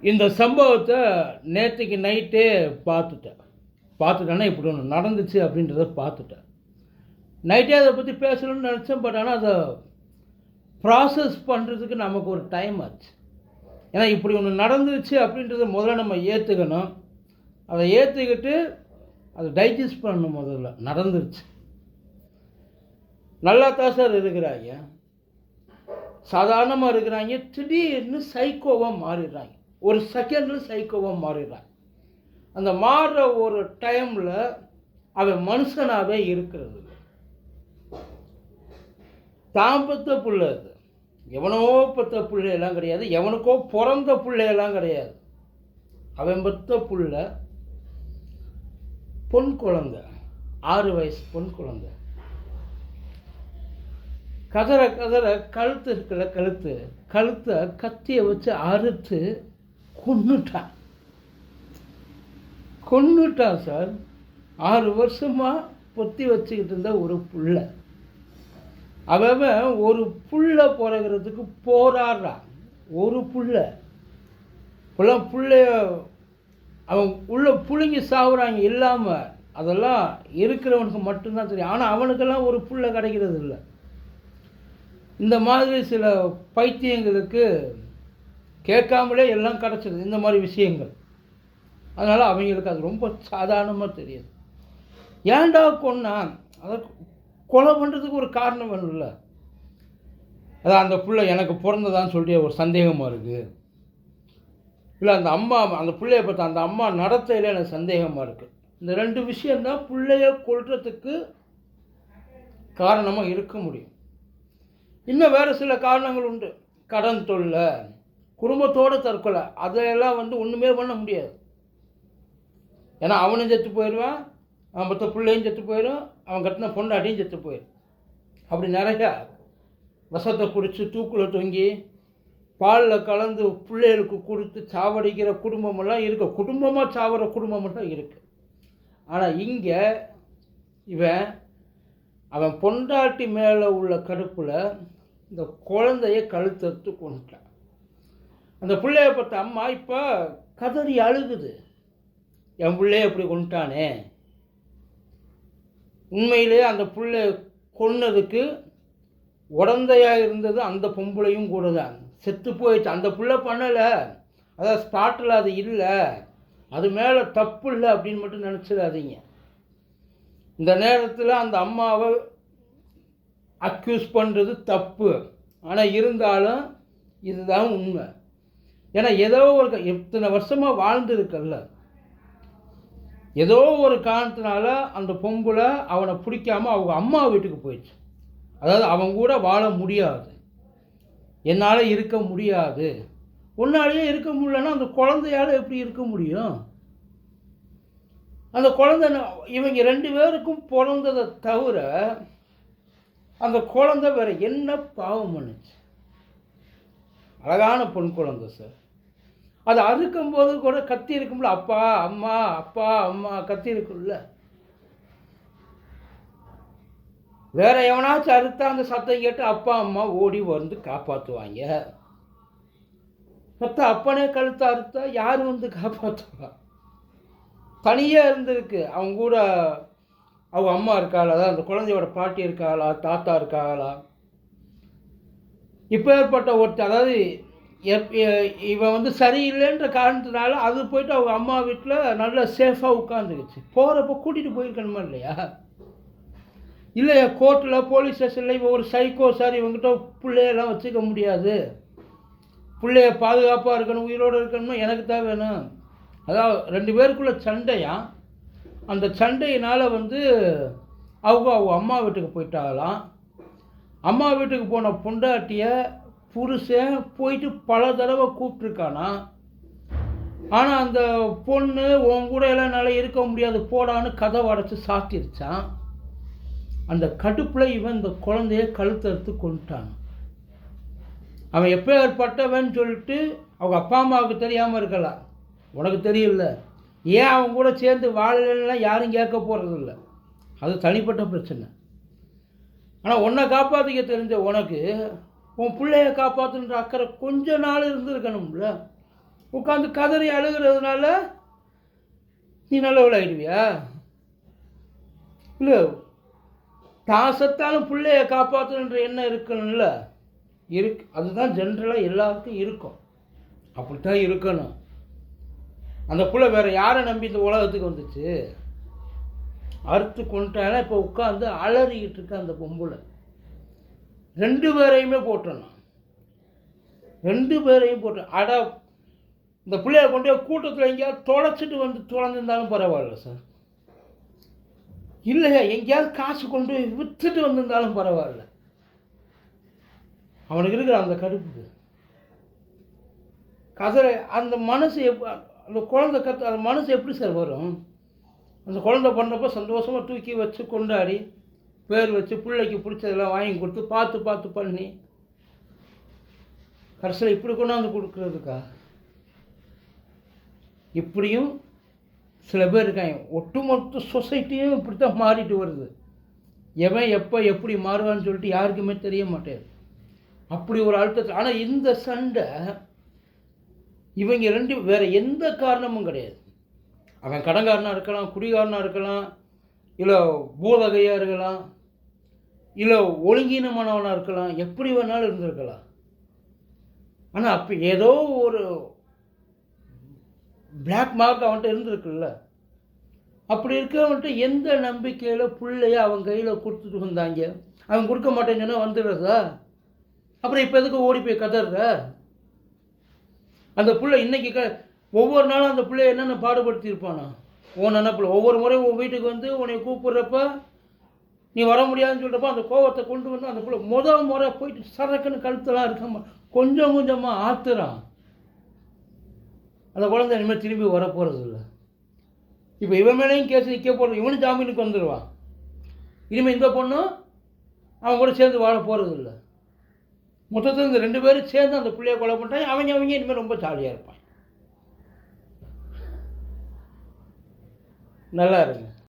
இந்த சம்பவத்தை நேற்றுக்கு நைட்டே பார்த்துட்டேன். பார்த்துட்டேன்னா இப்படி ஒன்று நடந்துச்சு அப்படின்றத பார்த்துட்டேன். நைட்டே அதை பற்றி பேசணும்னு நினச்சேன் பட் ஆனால் அதை ப்ராசஸ் பண்ணுறதுக்கு நமக்கு ஒரு டைம் ஆச்சு. ஏன்னா இப்படி ஒன்று நடந்துச்சு அப்படின்றத முதல்ல நம்ம ஏற்றுக்கணும் அதை ஏற்றுக்கிட்டு அதை டைஜஸ்ட் பண்ணணும் முதல்ல. நடந்துருச்சு. நல்லா தான் சார் இருக்கிறாங்க. சாதாரணமாக இருக்கிறாங்க. திடீர்னு சைக்கோவாக மாறிடுறாங்க. ஒரு செகண்டில் சைக்கோவாக மாறிடுறான். அந்த மாறுற ஒரு டைமில் அவன் மனுஷனாகவே இருக்கிறது தான் பெத்த பிள்ளை அது. எவனோ பெத்த பிள்ளையெல்லாம் கிடையாது. எவனுக்கோ பிறந்த பிள்ளையெல்லாம் கிடையாது. அவன் பெத்த புள்ள பொன் குழந்தை. ஆறு வயசு பொன் குழந்தை. கதற கதற கழுத்து இருக்கிற கழுத்து. கழுத்தை கத்தியை வச்சு அறுத்து கொன்னுட்டான் கொன்னுட்டான் சார். ஆறு வருஷமாக பொத்தி வச்சுக்கிட்டு இருந்த ஒரு புள்ள. அவன் ஒரு புள்ள பிறகுறதுக்கு போராடுறான் ஒரு புள்ள. இப்போல்லாம் புள்ளைய அவன் உள்ள புழுங்கி சாகுறாங்க இல்லாமல் அதெல்லாம் இருக்கிறவனுக்கு மட்டும்தான் தெரியும். ஆனால் அவனுக்கெல்லாம் ஒரு புள்ள கிடைக்கிறது இல்லை இந்த மாதிரி சில பைத்தியங்களுக்கு கேட்காமலே எல்லாம் கிடச்சிருது இந்த மாதிரி விஷயங்கள். அதனால் அவங்களுக்கு அது ரொம்ப சாதாரணமாக தெரியுது. ஏன்டா கொன்னான் அதை கொலை பண்ணுறதுக்கு ஒரு காரணம் வேணும்ல. அதான் அந்த பிள்ளை எனக்கு பிறந்ததான்னு சொல்லிட்டு ஒரு சந்தேகமாக இருக்குது இல்லை அந்த அம்மா அந்த பிள்ளைய பார்த்து அந்த அம்மா நடத்தையில் எனக்கு சந்தேகமாக இருக்குது இந்த ரெண்டு விஷயந்தான் பிள்ளைய கொள்றதுக்கு காரணமாக இருக்க முடியும். இன்னும் வேறு சில காரணங்கள் உண்டு. கடன் தொல்லை குடும்பத்தோடு தற்கொலை. அதையெல்லாம் வந்து ஒன்றுமே பண்ண முடியாது. ஏன்னா அவனும் செத்து போயிடுவான் அவன் மற்ற பிள்ளையும் செத்து போயிடும் அவன் கட்டின பொண்டாட்டியும் செத்து போயிடும். அப்படி நிறையா விஷத்தை குடித்து தூக்கில் தொங்கி பாலில் கலந்து பிள்ளைகளுக்கு கொடுத்து சாவடிக்கிற குடும்பமெல்லாம் இருக்குது குடும்பமாக சாவற குடும்பமெல்லாம் இருக்குது ஆனால் இங்கே இவன் அவன் பொண்டாட்டி மேலே உள்ள கடுப்பில் இந்த குழந்தைய கழுத்தறுத்து கொண்டுட்டான் அந்த பிள்ளைய பார்த்த அம்மா இப்போ கதறி அழுகுது. என் பிள்ளைய இப்படி கொண்டுட்டானே உண்மையிலே அந்த பிள்ளை கொன்னதுக்கு உடந்தையாக இருந்தது அந்த பொம்பளையும் கூட தான் செத்து போயிடுச்சு அந்த பிள்ளை பண்ணலை. அதாவது ஸ்பாட்டில் அது இல்லை. அது மேலே தப்பு இல்லை அப்படின்னு மட்டும் நினச்சிடாதீங்க. இந்த நேரத்தில் அந்த அம்மாவை அக்யூஸ் பண்ணுறது தப்பு. ஆனால் இருந்தாலும் இதுதான் உண்மை. ஏன்னா ஏதோ ஒரு க- இத்தனை வருஷமாக வாழ்ந்துருக்கல்ல. ஏதோ ஒரு காரணத்தினால அந்த பொம்பளை அவனை பிடிக்காம அவங்க அம்மா வீட்டுக்கு போயிடுச்சு. அதாவது அவன் கூட வாழ முடியாது. என்னால் இருக்க முடியாது. உன்னாலேயே இருக்க முடியலன்னா அந்த குழந்தையால் எப்படி இருக்க முடியும்? அந்த குழந்தை இவங்க ரெண்டு பேருக்கும் பிறந்ததை தவிர அந்த குழந்தை வேற என்ன பாவம் பண்ணுச்சு? அழகான பொன் குழந்தை சார். அது அறுக்கும்போது கூட கத்தி இருக்கும்ல. அப்பா அம்மா அப்பா அம்மா கத்தி இருக்கும்ல. வேற எவனாச்சும் அறுத்தா அந்த சத்தம் கேட்டு அப்பா அம்மா ஓடி வந்து காப்பாற்றுவாங்க மற்ற அப்பனே கழுத்தை அறுத்தா யார் வந்து காப்பாற்றுவா தனியாக இருந்திருக்கு. அவங்க கூட அவங்க அம்மா இருக்காளா? அதாவது அந்த குழந்தையோட பாட்டி இருக்காளா? தாத்தா இருக்காளா? இப்போ ஏற்பட்ட ஒருத்தர் அதாவது எப்- இவன் வந்து சரியில்லைன்ற காரணத்தினால அது போயிட்டு அவங்க அம்மா வீட்டில் நல்லா சேஃபாக உட்காந்துக்குச்சு போகிறப்ப கூட்டிகிட்டு போயிருக்கணுமா இல்லையா? இல்லையா கோர்ட்டில் போலீஸ் ஸ்டேஷனில் இவன் ஒரு சைக்கோ சார் இவங்ககிட்ட பிள்ளையெல்லாம் வச்சுக்க முடியாது. பிள்ளைய பாதுகாப்பாக இருக்கணும் உயிரோடு இருக்கணும்னா எனக்கு தான் வேணும். அதாவது ரெண்டு பேருக்குள்ள சண்டையா? அந்த சண்டையினால் வந்து அவங்க அவங்க அம்மா வீட்டுக்கு போயிட்டாங்களாம். அம்மா வீட்டுக்கு போன பொண்டாட்டியை புருஷன் போயிட்டு பல தடவை கூப்பிட்ருக்கானா ஆனால் அந்த பொண்ணு உன் கூட எல்லாம் என்னால் இருக்க முடியாது போடான்னு கதவை அடைச்சி சாத்திருச்சான் அந்த கடுப்பில் இவன் இந்த குழந்தைய கழுத்தறுத்து கொண்டுட்டான் அவன் எப்போ ஏற்பட்டவன் சொல்லிட்டு அவங்க அப்பா அம்மாவுக்கு தெரியாமல் இருக்கலாம் உனக்கு தெரியல. ஏன் அவன் கூட சேர்ந்து வாழலாம் யாரும் கேட்க போகிறதில்ல அது தனிப்பட்ட பிரச்சனை. ஆனால் உன்னை காப்பாற்றிக்க தெரிஞ்ச உனக்கு உன் பிள்ளைய காப்பாற்றுன்ற அக்கறை கொஞ்ச நாள் இருந்திருக்கணும்ல. உட்காந்து கதறி அழுகிறதுனால நீ நல்லவளாயிடுவியா இல்லை தான் செத்தாலும் பிள்ளைய காப்பாற்றணுன்ற எண்ணம் இருக்கணும்ல. இருக்கு அதுதான் ஜென்ரலாக எல்லாருக்கும் இருக்கும். அப்படித்தான் இருக்கணும். அந்த புள்ள வேறு யாரை நம்பி இந்த உலகத்துக்கு வந்துச்சு? அறுத்து கொண்டாலே இப்போ உட்காந்து அலறிக்கிட்டு இருக்க அந்த பொம்பளை. ரெண்டு பேரையுமே போட்டுடணும் ரெண்டு பேரையும் போட்டு அட இந்த பிள்ளைய கொண்டு போய் கூட்டத்தில் எங்கேயாவது தொலைச்சிட்டு வந்து தொலைஞ்சிருந்தாலும் பரவாயில்ல சார். இல்லையா எங்கேயாவது காசு கொண்டு போய் விற்றுட்டு வந்திருந்தாலும் பரவாயில்ல. அவனுக்கு இருக்கிற அந்த கடுப்பு. கதரை அந்த மனசு எப் அந்த குழந்தை கத்து அந்த மனசு எப்படி சார் வரும்? அந்த குழந்தை பண்ணுறப்ப சந்தோஷமாக தூக்கி வச்சு கொண்டாடி பேர் வச்சு பிள்ளைக்கு பிடிச்சதெல்லாம் வாங்கி கொடுத்து பார்த்து பார்த்து பண்ணி. கடைசியில் இப்படி கொண்டாந்து கொடுக்குறதுக்கா? இப்படியும் சில பேர் இருக்காங்க. ஒட்டுமொத்த சொசைட்டியும் இப்படி தான் மாறிட்டு வருது. எவன் எப்போ எப்படி மாறுவான்னு சொல்லிட்டு யாருக்குமே தெரிய மாட்டேங்குது அப்படி ஒரு அழுத்தத்தில் ஆனால் இந்த சண்டை இவங்க ரெண்டு வேறு எந்த காரணமும் கிடையாது. அவன் கடன்காரனாக இருக்கலாம் குடிகாரனாக இருக்கலாம் இல்லை பூதகையாக இருக்கலாம் இல்லை ஒழுங்கீனமானவனாக இருக்கலாம் எப்படி வேணாலும் இருந்திருக்கலாம். ஆனால் அப்போ ஏதோ ஒரு பிளாக் மார்க் அவன்கிட்ட இருந்திருக்குல்ல. அப்படி இருக்கவன்ட்டு எந்த நம்பிக்கையில் பிள்ளைய அவன் கையில் கொடுத்துட்டு வந்தாங்க? அவன் கொடுக்க மாட்டேங்கன்னா வந்துடுறதா? அப்புறம் இப்போ எதுக்கு ஓடி போய் கதற அந்த பிள்ளை இன்னைக்கு க ஒவ்வொரு நாளும் அந்த பிள்ளைய என்னென்ன பாடுபடுத்தியிருப்பானா? உன் நினப்பில் ஒவ்வொரு முறையும் உன் வீட்டுக்கு வந்து உன்னை கூப்பிட்றப்ப நீ வர முடியாதுன்னு சொல்கிறப்போ அந்த கோவத்தை கொண்டு வந்து அந்த பிள்ளை முதல் முறை போயிட்டு சரக்குன்னு கழுத்தெல்லாம் இருக்க கொஞ்சம் கொஞ்சமாக ஆத்துறான் அந்த குழந்தை இனிமேல் திரும்பி வரப்போகிறது இல்லை. இப்போ இவன் மேலேயும் கேஸ் நிற்க போகிறது இவனும் ஜாமீனுக்கு வந்துடுவான் இனிமேல் இந்த பொண்ணும் அவன் கூட சேர்ந்து வாழ போகிறது இல்லை. மொத்தத்தில் இந்த ரெண்டு பேரும் சேர்ந்து அந்த பிள்ளைய கொலை பண்ணிட்டாங்க. அவங்க அவங்க இனிமேல் ரொம்ப ஜாலியாக இருப்பான் நல்லா இருங்க.